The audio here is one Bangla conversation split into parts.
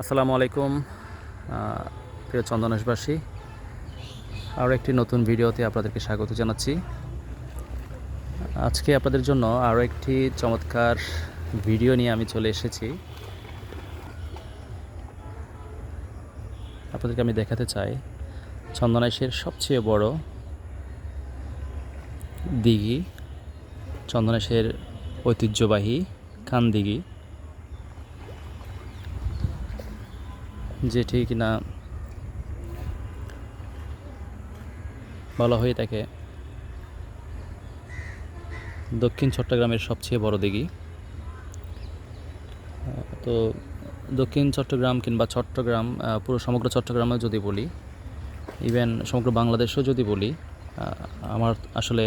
আসসালামু আলাইকুম প্রিয় চন্দনেশবাসী। আরও একটি নতুন ভিডিওতে আপনাদেরকে স্বাগত জানাচ্ছি। আজকে আপনাদের জন্য আরও একটি চমৎকার ভিডিও নিয়ে আমি চলে এসেছি। আপনাদেরকে আমি দেখাতে চাই চন্দনেশের সবচেয়ে বড় দিঘি চন্দনেশের ঐতিহ্যবাহী খান যেটি কিনা বলা হয়ে থাকে। দক্ষিণ চট্টগ্রামের সবচেয়ে বড় দিঘি। তো দক্ষিণ চট্টগ্রাম কিংবা চট্টগ্রাম পুরো সমগ্র চট্টগ্রামে যদি বলি ইভেন সমগ্র বাংলাদেশেও যদি বলি আমার আসলে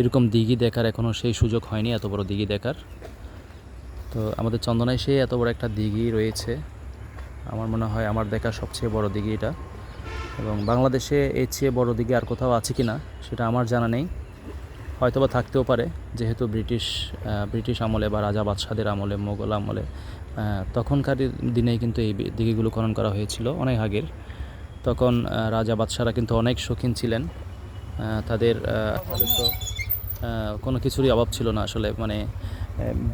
এরকম দিঘি দেখার এখনও সেই সুযোগ হয়নি, এত বড় দিঘি দেখার। তো আমাদের চন্দনায় সেই এত বড় একটা দিঘি রয়েছে। আমার মনে হয় আমার দেখা সবচেয়ে বড় দিঘি এটা। এবং বাংলাদেশে এর চেয়ে বড় দিঘি আর কোথাও আছে কি না সেটা আমার জানা নেই। হয়তোবা থাকতেও পারে, যেহেতু ব্রিটিশ ব্রিটিশ আমলে বা রাজা বাদশাদের আমলে, মোগল আমলে তখনকার দিনেই কিন্তু এই দিঘিগুলো খনন করা হয়েছিল অনেক আগের। তখন রাজা বাদশারা কিন্তু অনেক শৌখিন ছিলেন। তাদের কোনো কিছুরই অভাব ছিল না আসলে। মানে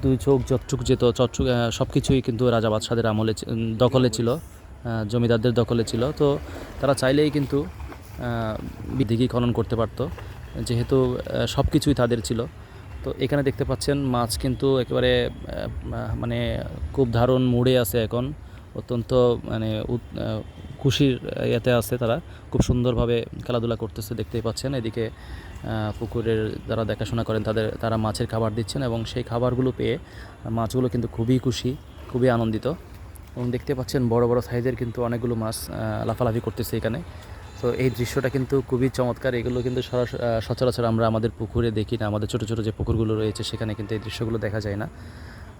দুই চোখ যতটুক যেত চট্টুক সব কিছুই কিন্তু রাজা বাদশাদের আমলে দখলে ছিল জমিদারদের দখলে ছিল। তো তারা চাইলেই কিন্তু দিঘি খনন করতে পারতো যেহেতু সব কিছুই তাদের ছিল। তো এখানে দেখতে পাচ্ছেন মাছ কিন্তু একেবারে মানে খুব দারুণ মুড়ে আছে এখন। অত্যন্ত মানে খুশির ইয়েতে আছে তারা। খুব সুন্দরভাবে খেলাধুলা করতেছে, দেখতেই পাচ্ছেন। এদিকে পুকুরের যারা দেখাশোনা করেন, তাদের, তারা মাছের খাবার দিচ্ছেন এবং সেই খাবারগুলো পেয়ে মাছগুলো কিন্তু খুবই খুশি, খুবই আনন্দিত। এবং দেখতে পাচ্ছেন বড় বড় সাইজের কিন্তু অনেকগুলো মাছ লাফালাফি করতেছে এখানে। তো এই দৃশ্যটা কিন্তু খুবই চমৎকার। এগুলো কিন্তু সচরাচর আমরা আমাদের পুকুরে দেখি না। আমাদের ছোটো ছোটো যে পুকুরগুলো রয়েছে, সেখানে কিন্তু এই দৃশ্যগুলো দেখা যায় না।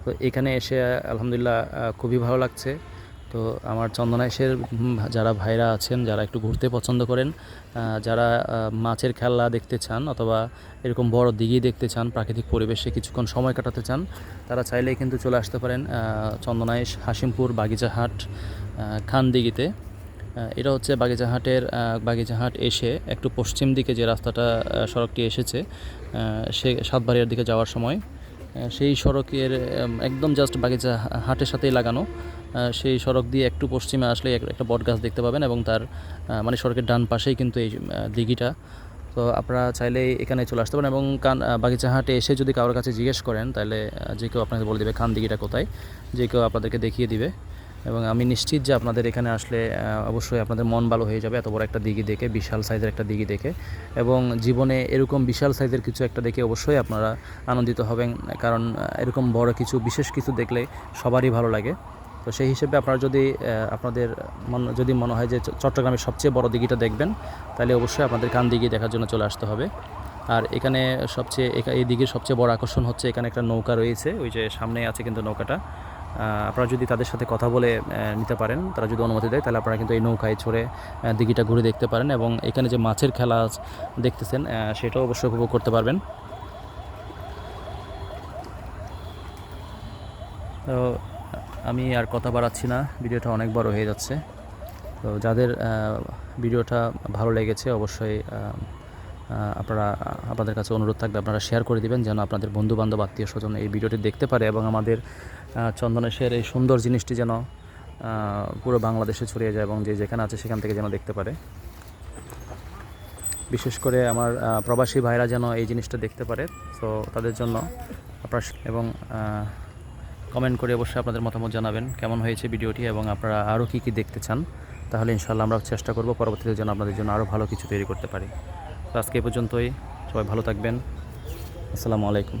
তো এখানে এসে, আলহামদুলিল্লাহ খুবই ভালো লাগছে। তো আমার চন্দনাইশের যারা ভাইরা আছেন যারা একটু ঘুরতে পছন্দ করেন যারা মাছের খেলা দেখতে চান অথবা এরকম বড় দিঘি দেখতে চান প্রাকৃতিক পরিবেশে কিছুক্ষণ সময় কাটাতে চান তারা চাইলেই কিন্তু চলে আসতে পারেন চন্দনাইশ হাসিমপুর বাগিচাহাট আহ, খান দিঘিতে। এটা হচ্ছে বাগিচাহাটের বাগিচাহাট এসে একটু পশ্চিম দিকে যে রাস্তাটা সড়কটি এসেছে সে সাতবাড়িয়ার দিকে যাওয়ার সময়। সেই সড়কের একদম জাস্ট বাগিচা হাটের সাথেই লাগানো। সেই সড়ক দিয়ে একটু পশ্চিমে আসলে এক- একটা বট গাছ দেখতে পাবেন এবং তার মানে সড়কের ডান পাশেই কিন্তু এই দিঘিটা। তো আপনারা চাইলে এখানে চলে আসতে পারেন এবং কান বাগিচা হাটে এসে যদি কারোর কাছে জিজ্ঞেস করেন, তাহলে যে কেউ আপনাকে বলে দেবে, খান দিঘিটা কোথায়? যে কেউ আপনাদেরকে দেখিয়ে দিবে। এবং আমি নিশ্চিত যে আপনাদের এখানে আসলে অবশ্যই আপনাদের মন ভালো হয়ে যাবে এত বড় একটা দিঘি দেখে, বিশাল সাইজের একটা দিঘি দেখে। এবং জীবনে এরকম বিশাল সাইজের কিছু একটা দেখে অবশ্যই আপনারা আনন্দিত হবেন, কারণ এরকম বড় কিছু, বিশেষ কিছু দেখলে সবারই ভালো লাগে। তো সেই হিসেবে আপনারা যদি আপনাদের মন, যদি মনে হয় যে চট্টগ্রামের সবচেয়ে বড় দিঘিটা দেখবেন, তাহলে অবশ্যই আপনাদের কান দিঘি দেখার জন্য চলে আসতে হবে। আর এখানে সবচেয়ে এই দিঘির সবচেয়ে বড় আকর্ষণ হচ্ছে এখানে একটা নৌকা রয়েছে, ওই যে সামনে আছে কিন্তু নৌকাটা। আপনারা যদি তাদের সাথে কথা বলে নিতে পারেন তারা যদি অনুমতি দেয় তাহলে আপনারা কিন্তু এই নৌকায় আহ, দিঘিটা ঘুরে দেখতে পারেন এবং এখানে যে মাছের খেলা দেখতেছেন সেটাও অবশ্যই উপভোগ করতে পারবেন। তো আমি আর কথা বাড়াচ্ছি না ভিডিওটা অনেক বড় হয়ে যাচ্ছে। তো যাদের ভিডিওটা ভালো লেগেছে অবশ্যই আপনারা আপনাদের কাছে অনুরোধ থাকবে আপনারা শেয়ার করে দিবেন যেন আপনাদের বন্ধু বান্ধব আত্মীয় স্বজন এই ভিডিওটি দেখতে পারে এবং আমাদের চন্দনেশের এই সুন্দর জিনিসটি যেন পুরো বাংলাদেশে ছড়িয়ে যায় এবং যে যেখানে আছে সেখান থেকে যেন দেখতে পারে। বিশেষ করে আমার প্রবাসী ভাইরা যেন এই জিনিসটা দেখতে পারে। তো তাদের জন্য আপনারা এবং কমেন্ট করে অবশ্যই আপনাদের মতামত জানাবেন কেমন হয়েছে ভিডিওটি এবং আপনারা আরও কী কী দেখতে চান। তাহলে ইনশাল্লাহ আমরা চেষ্টা করব পরবর্তীতে যেন আপনাদের জন্য আরও ভালো কিছু তৈরি করতে পারি। তো আজকে এই পর্যন্তই। সবাই ভালো থাকবেন। আসসালামু আলাইকুম।